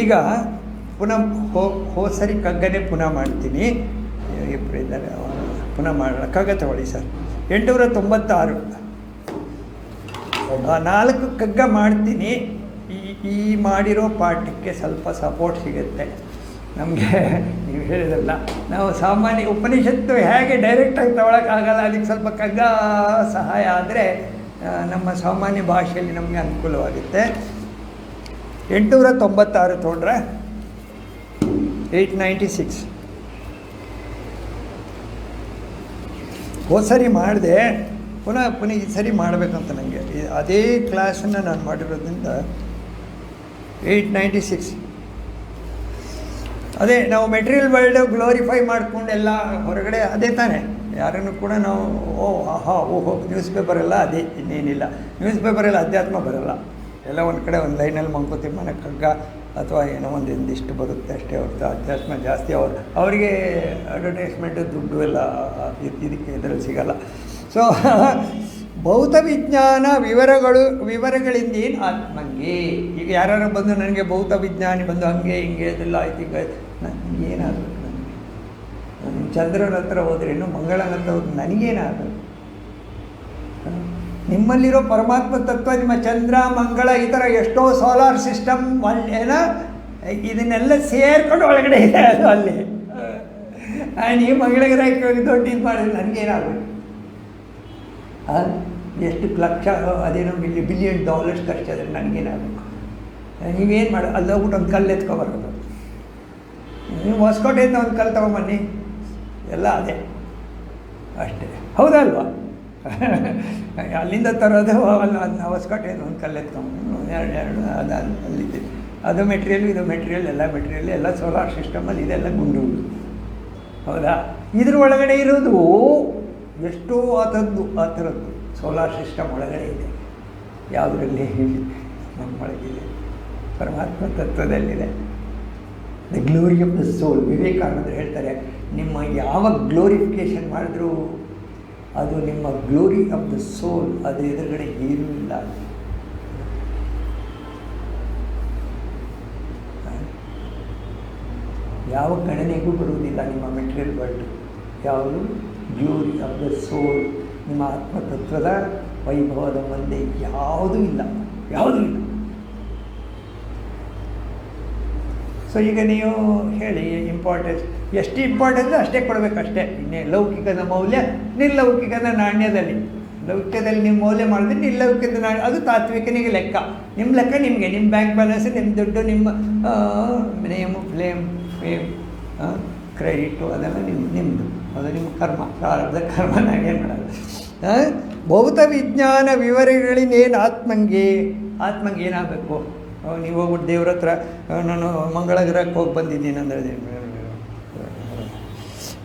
ಈಗ ಪುನಃ ಹೋ ಹೋ ಸರಿ ಕಗ್ಗನೆ ಪುನಃ ಮಾಡ್ತೀನಿ. ಇದ್ದಾರೆ ಪುನಃ ಮಾಡೋಣ ಕಗ್ಗ ತಗೊಳ್ಳಿ ಸರ್. ಎಂಟುನೂರ ತೊಂಬತ್ತಾರು. ನಾಲ್ಕು ಕಗ್ಗ ಮಾಡ್ತೀನಿ. ಈ ಈ ಮಾಡಿರೋ ಪಾಠಕ್ಕೆ ಸ್ವಲ್ಪ ಸಪೋರ್ಟ್ ಸಿಗುತ್ತೆ. ನಮಗೆ ನೀವು ಹೇಳಿದಲ್ಲ. ನಾವು ಸಾಮಾನ್ಯ ಉಪನಿಷತ್ತು ಹೇಗೆ ಡೈರೆಕ್ಟಾಗಿ ತಗೊಳಕ್ಕಾಗಲ್ಲ ಅದಕ್ಕೆ ಸ್ವಲ್ಪ ಕಗ್ಗ ಸಹಾಯ ಆದರೆ ನಮ್ಮ ಸಾಮಾನ್ಯ ಭಾಷೆಯಲ್ಲಿ ನಮಗೆ ಅನುಕೂಲವಾಗುತ್ತೆ. ಎಂಟುನೂರ ತೊಂಬತ್ತಾರು ತೊಗೊಂಡ್ರೆ ಏಯ್ಟ್ ನೈಂಟಿ ಸಿಕ್ಸ್. ಹೋದ ಸರಿ ಮಾಡಿದೆ, ಪುನಃ ಪುನಃ ಈ ಸರಿ ಮಾಡಬೇಕಂತ ನನಗೆ ಅದೇ ಕ್ಲಾಸನ್ನು ನಾನು ಮಾಡಿರೋದ್ರಿಂದ ಏಯ್ಟ್ ನೈಂಟಿ ಸಿಕ್ಸ್. ಅದೇ ನಾವು ಮೆಟೀರಿಯಲ್ ವರ್ಲ್ಡ್ ಗ್ಲೋರಿಫೈ ಮಾಡಿಕೊಂಡೆಲ್ಲ ಹೊರಗಡೆ ಅದೇ ತಾನೇ. ಯಾರನ್ನು ಕೂಡ ನಾವು, ಓ, ಆಹಾ, ಓಹೋ ನ್ಯೂಸ್ ಪೇಪರೆಲ್ಲ ಅದೇ, ಇನ್ನೇನಿಲ್ಲ. ನ್ಯೂಸ್ ಪೇಪರೆಲ್ಲ ಅಧ್ಯಾತ್ಮ ಬರಲ್ಲ. ಎಲ್ಲ ಒಂದು ಕಡೆ ಒಂದು ಲೈನಲ್ಲಿ ಮಂಕೋತಿ ಮನೆ ಕಗ್ಗ ಅಥವಾ ಏನೋ ಒಂದು ಇಂದಿಷ್ಟು ಬರುತ್ತೆ ಅಷ್ಟೇ ಹೊರತು ಅಧ್ಯಾತ್ಮ ಜಾಸ್ತಿ ಅವ್ರು, ಅವರಿಗೆ ಅಡ್ವರ್ಟೈಸ್ಮೆಂಟ್ ದುಡ್ಡು ಎಲ್ಲ ಇದಕ್ಕೆ ಇದರಲ್ಲಿ ಸಿಗಲ್ಲ. ಸೊ ಭೌತ ವಿಜ್ಞಾನ ವಿವರಗಳು, ವಿವರಗಳಿಂದ ಏನು ಆತ್ಮಂಗೆ ಈಗ ಯಾರು ಬಂದು ನನಗೆ ಭೌತ ವಿಜ್ಞಾನಿ ಬಂದು ಹಂಗೆ ಹಿಂಗೆ ಅದೆಲ್ಲ ಆಯ್ತು, ಹಿಂಗೆ ನನಗೆ ಏನಾಗಬೇಕು ನನಗೆ? ನಾನು ಚಂದ್ರನ ಹತ್ರ ಹೋದ್ರೇನು ಮಂಗಳನ ಹತ್ರ ಹೋದ್ರೆ ನನಗೇನಾಗಬೇಕು ನಿಮ್ಮಲ್ಲಿರೋ ಪರಮಾತ್ಮ ತತ್ವ, ನಿಮ್ಮ ಚಂದ್ರ, ಮಂಗಳ, ಈ ಥರ ಎಷ್ಟೋ ಸೋಲಾರ್ ಸಿಸ್ಟಮ್ ಏನ, ಇದನ್ನೆಲ್ಲ ಸೇರ್ಕೊಂಡು ಒಳಗಡೆ ಇದೆ ಅದು ಅಲ್ಲಿ. ಮಂಗಳಗ್ರಹಕ್ಕೆ ಹೋಗಿ ದೊಡ್ಡ ಇದು ಮಾಡಿದ್ರೆ ನನಗೇನಾಗುತ್ತೆ ಎಷ್ಟು ಲಕ್ಷ, ಅದೇನೋ ಮಿಲಿ ಬಿಲಿಯನ್ ಡಾಲರ್ಸ್ ಖರ್ಚಾದ್ರೆ ನನಗೇನಾಗಬೇಕು ನೀವೇನು ಮಾಡಿ, ಅಲ್ಲಿ ಹೋಗ್ಬಿಟ್ಟು ಒಂದು ಕಲ್ಲು ಎತ್ಕೊಬರೋದು ನೀವು ಹೊಸಕೋಟೆಯಿಂದ ಒಂದು ಕಲ್ಲು ತಗೊಂಬನ್ನಿ ಎಲ್ಲ ಅದೇ. ಅಷ್ಟೇ. ಹೌದಲ್ವಾ? ಅಲ್ಲಿಂದ ತರೋದು ಅಲ್ಲ ಹೊಸಕೋಟೆಯಿಂದ ಒಂದು ಕಲ್ಲೆತ್ಕೊಂಡು ಎರಡು ಎರಡು ಅದು ಅಲ್ಲಿದೆ. ಅದು ಮೆಟೀರಿಯಲ್ ಇದು ಮೆಟೀರಿಯಲ್ ಎಲ್ಲ ಮೆಟೀರಿಯಲ್ ಎಲ್ಲ ಸೋಲಾರ್ ಸಿಸ್ಟಮಲ್ಲಿ ಇದೆಲ್ಲ ಗುಂಡು ಹೌದಾ? ಇದ್ರ ಒಳಗಡೆ ಇರೋದು ಎಷ್ಟೋ ಆತದ್ದು ಆ ಥರದ್ದು ಸೋಲಾರ್ ಸಿಸ್ಟಮ್ ಒಳಗಡೆ ಇದೆ. ಯಾವುದರಲ್ಲಿ ನಮ್ಮೊಳಗಿದೆ. ಪರಮಾತ್ಮ ತತ್ವದಲ್ಲಿದೆ. The glory of the soul ವಿವೇಕಾನಂದರು ಹೇಳ್ತಾರೆ, ನಿಮ್ಮ ಯಾವ ಗ್ಲೋರಿಫಿಕೇಷನ್ ಮಾಡಿದ್ರೂ ಅದು ನಿಮ್ಮ ಗ್ಲೋರಿ ಆಫ್ ದ ಸೋಲ್ ಅದು ಎದುರುಗಡೆ ಏನೂ ಇಲ್ಲ. ಯಾವ ಗಣನೆಗೂ ಬರುವುದಿಲ್ಲ ನಿಮ್ಮ ಮೆಟೀರಿಯಲ್ ವರ್ಲ್ಡ್ ಯಾವುದು? ಗ್ಲೋರಿ ಆಫ್ ದ ಸೋಲ್ ನಿಮ್ಮ ಆತ್ಮತತ್ವದ ವೈಭವದ ಮುಂದೆ ಯಾವುದೂ ಇಲ್ಲ. ಯಾವುದೂ ಇಲ್ಲ. ಸೊ ಈಗ ನೀವು ಹೇಳಿ ಇಂಪಾರ್ಟೆನ್ಸ್ ಎಷ್ಟು ಇಂಪಾರ್ಟೆನ್ಸ್ ಅಷ್ಟೇ ಕೊಡಬೇಕು ಅಷ್ಟೇ. ಇನ್ನೇ ಲೌಕಿಕದ ಮೌಲ್ಯ, ನಿರ್ಲೌಕಿಕದ ನಾಣ್ಯದಲ್ಲಿ. ಲೌಕಿಕದಲ್ಲಿ ನೀವು ಮೌಲ್ಯ ಮಾಡಿದ್ರೆ ನಿರ್ಲೌಕಿಕದ ನಾಣ್ಯ, ಅದು ತಾತ್ವಿಕನಿಗೆ ಲೆಕ್ಕ. ನಿಮ್ಮ ಲೆಕ್ಕ ನಿಮಗೆ, ನಿಮ್ಮ ಬ್ಯಾಂಕ್ ಬ್ಯಾಲೆನ್ಸ್ ನಿಮ್ಮ ದುಡ್ಡು, ನಿಮ್ಮ ನೇಮು ಫ್ಲೇಮ್ ಫೇಮ್ ಕ್ರೆಡಿಟು ಅದೆಲ್ಲ ನಿಮ್ಮ ನಿಮ್ಮದು ಅದು ನಿಮ್ಮ ಕರ್ಮ, ಪ್ರಾರಬ್ಧ ಕರ್ಮ ನಾವೇನು ಮಾಡೋದು? ಭೌತ ವಿಜ್ಞಾನ ವಿವರಗಳಿನ್ನೇನು ಆತ್ಮಂಗೆ? ಆತ್ಮಂಗೆ ಏನಾಗಬೇಕು? ನೀವು ಹೋಗ್ಬಿಟ್ಟು ದೇವ್ರ ಹತ್ರ ನಾನು ಮಂಗಳ ಗ್ರಹಕ್ಕೆ ಹೋಗಿ ಬಂದಿದ್ದೀನಿ ಅಂದರೆ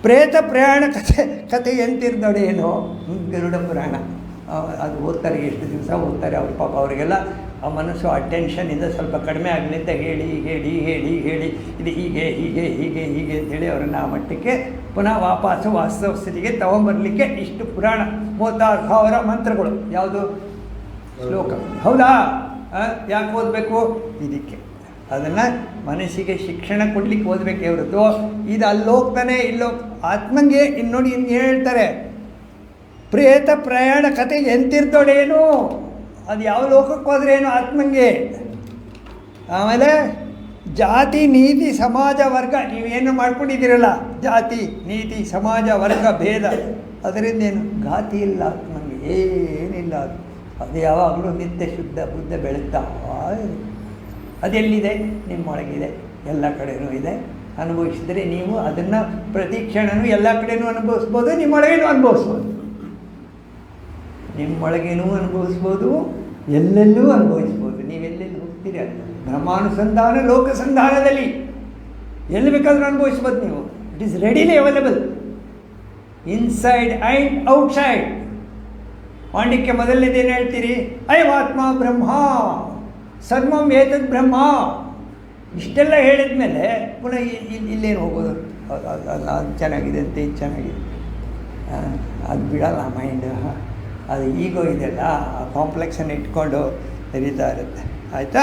ಪ್ರೇತ ಪ್ರಯಾಣ ಕಥೆ ಕಥೆ ಏನು? ಗರುಡ ಪುರಾಣ. ಅದು ಓದ್ತಾರೆ, ಎಷ್ಟು ದಿವಸ ಓದ್ತಾರೆ ಅವ್ರ ಪಾಪ ಅವರಿಗೆಲ್ಲ ಆ ಮನಸ್ಸು ಆ ಟೆನ್ಷನಿಂದ ಸ್ವಲ್ಪ ಕಡಿಮೆ ಆಗಲಿ ಅಂತ ಹೇಳಿ ಹೇಳಿ ಹೇಳಿ ಹೇಳಿ, ಇದು ಹೀಗೆ ಹೀಗೆ ಹೀಗೆ ಹೀಗೆ ಅಂತೇಳಿ ಅವರನ್ನು ಆ ಮಟ್ಟಕ್ಕೆ ಪುನಃ ವಾಪಸ್ಸು ವಾಸ್ತವ ಸ್ಥಿತಿಗೆ ತಗೊಂಬರಲಿಕ್ಕೆ ಇಷ್ಟು ಪುರಾಣ. ಮೂವತ್ತಾರು ಸಾವಿರ ಮಂತ್ರಗಳು. ಯಾವುದು? ಶ್ಲೋಕ. ಹೌದಾ? ಯಾಕೆ ಓದಬೇಕು? ಇದಕ್ಕೆ. ಅದನ್ನು ಮನಸ್ಸಿಗೆ ಶಿಕ್ಷಣ ಕೊಡಲಿಕ್ಕೆ ಓದಬೇಕೆ ಹೊರತು ಇದು ಅಲ್ಲೋಗ್ತಾನೆ ಇಲ್ಲೋ ಆತ್ಮಂಗೆ ಇನ್ನು ನೋಡಿ ಇನ್ನು ಹೇಳ್ತಾರೆ. ಪ್ರೇತ ಪ್ರಯಾಣ ಕತೆ ಎಂತಿರ್ತೋಡೇನು ಅದು ಯಾವ ಲೋಕಕ್ಕೆ ಹೋದ್ರೇನು ಆತ್ಮಂಗೆ? ಆಮೇಲೆ ಜಾತಿ, ನೀತಿ, ಸಮಾಜ, ವರ್ಗ, ನೀವೇನು ಮಾಡ್ಕೊಂಡಿದ್ದೀರಲ್ಲ? ಜಾತಿ, ನೀತಿ, ಸಮಾಜ, ವರ್ಗ, ಭೇದ. ಅದರಿಂದ ಏನು ಘಾತಿ ಇಲ್ಲ, ಆತ್ಮಂಗೆ ಏನಿಲ್ಲ ಅದು. ಅದು ಯಾವಾಗಲೂ ನಿತ್ಯ ಶುದ್ಧ ಬುದ್ಧ ಬೆಳೀತಾ. ಅದೆಲ್ಲಿದೆ ನಿಮ್ಮೊಳಗಿದೆ ಎಲ್ಲ ಕಡೆಯೂ ಇದೆ. ಅನುಭವಿಸಿದರೆ ನೀವು ಅದನ್ನು ಪ್ರತಿ ಕ್ಷಣನೂ ಎಲ್ಲ ಕಡೆಯೂ ಅನುಭವಿಸ್ಬೋದು ನಿಮ್ಮೊಳಗೇನೂ ಅನುಭವಿಸ್ಬೋದು. ನಿಮ್ಮೊಳಗೇನೂ ಅನುಭವಿಸ್ಬೋದು, ಎಲ್ಲೆಲ್ಲೂ ಅನುಭವಿಸ್ಬೋದು. ನೀವೆಲ್ಲೆಲ್ಲಿ ಹೋಗ್ತೀರಿ ಅಂತ. ಬ್ರಹ್ಮಾನುಸಂಧಾನ, ಲೋಕಸಂಧಾನದಲ್ಲಿ. ಎಲ್ಲಿ ಬೇಕಾದರೂ ಅನುಭವಿಸ್ಬೋದು ನೀವು. It is readily available inside and outside ಪಾಂಡಿಕ್ಯ ಮೊದಲನೇದೇನು ಹೇಳ್ತೀರಿ? ಅಯವಾತ್ಮ ಬ್ರಹ್ಮ, ಸರ್ವಂ ಏತದ್ ಬ್ರಹ್ಮ. ಇಷ್ಟೆಲ್ಲ ಹೇಳಿದ ಮೇಲೆ ಪುನಃ ಇಲ್ಲೇನು ಹೋಗೋದು? ಅದು ಅದು ಚೆನ್ನಾಗಿದೆ ಅಂತ ಇದು ಚೆನ್ನಾಗಿದೆ. ಅದು ಬಿಡಲ್ಲ ಮೈಂಡ್ ಅದು ಈಗೋ ಇದೆಲ್ಲ, ಆ ಕಾಂಪ್ಲೆಕ್ಸನ್ನು ಇಟ್ಕೊಂಡು ಹರಿತಾ ಇರುತ್ತೆ. ಆಯಿತಾ?